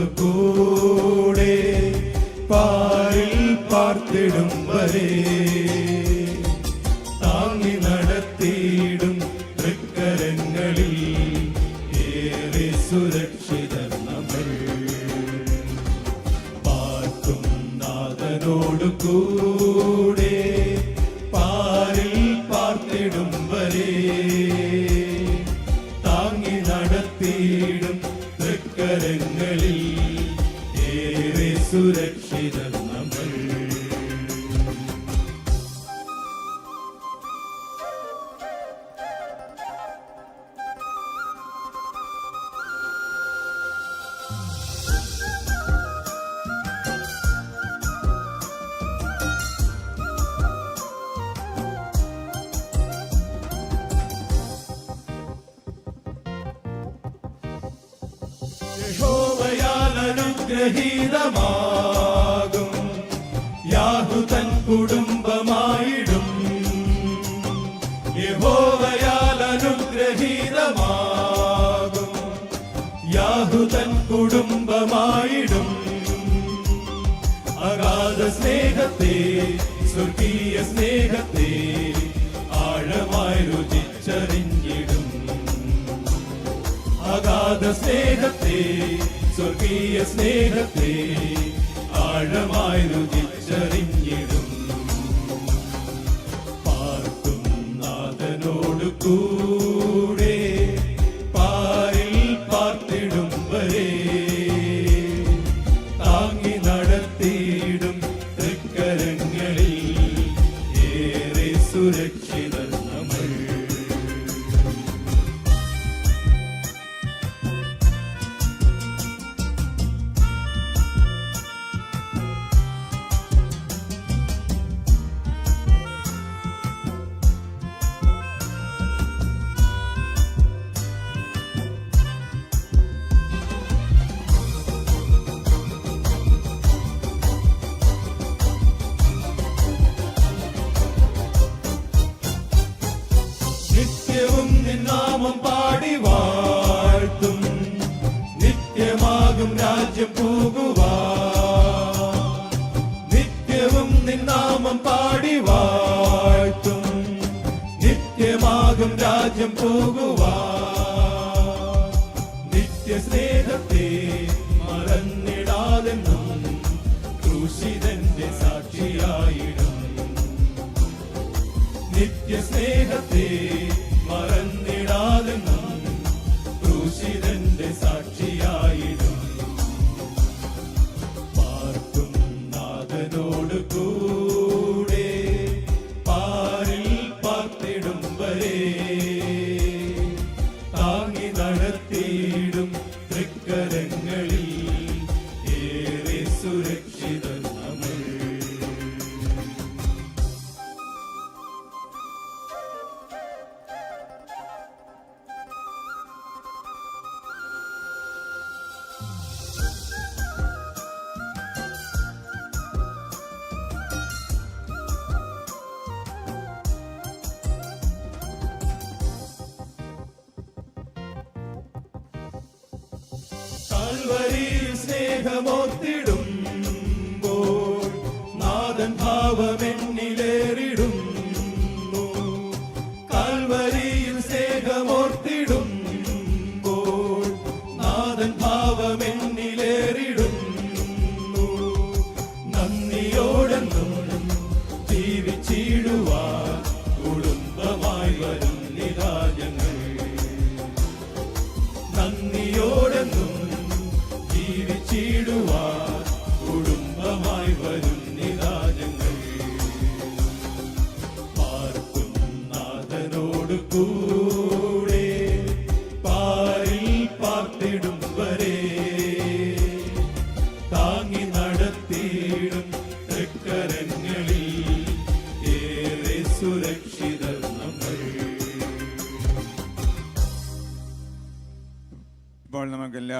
നാഥനോട് കൂടെ പാരിൽ പാർത്തിടും വരെ. താങ്ങി നടത്തിയിടും തൃക്കരങ്ങളിൽ ഏറെ സുരക്ഷിതർ നമ്മൾ. പാർക്കും നാഥനോട് കൂടെ പാരിൽ പാർത്തിടും വരെ. താങ്ങി നടത്തിയിടും തൃക്കരങ്ങളിൽ ഏറെ സുരക്ഷിതം നമ്മൾ. അനുഗ്രഹീതമാകും യാഹുതൻ കുടുംബമായിടും. യഹോവയാൽ അനുഗ്രഹീതമാകും. യാഹുതൻ കുടുംബമായിടും. അഗാധ സ്നേഹത്തെ സ്വർഗീയ സ്നേഹത്തെ ആഴമായി രുചിച്ചറിഞ്ഞിടും അഗാധ സ്നേഹത്തെ സ്വർഗീയ സ്നേഹത്തെ ആഴമായി രുചിച്ചറിഞ്ഞിടും. പാടി വാഴ്ത്തും. നിത്യമാകും രാജ്യം പോകുവാ നിത്യ സ്നേഹത്തെ മറന്നിടാതെന്നും ക്രൂശിതന്റെ സാക്ഷിയായിടും. നിത്യസ്നേഹത്തെ കാൽവരിയിൽ സ്നേഹമോത്തിടുമ്പോൾ നാഥൻ ഭാവമെന്നിലേറിടുന്നു കാൽവരിയിൽ സ്നേഹമോർത്തിടുമ്പോൾ തൃക്കരങ്ങളിൽ ഏറെ സുരക്ഷിതർ നമ്മൾ. ഇപ്പോൾ നമുക്കെല്ലാം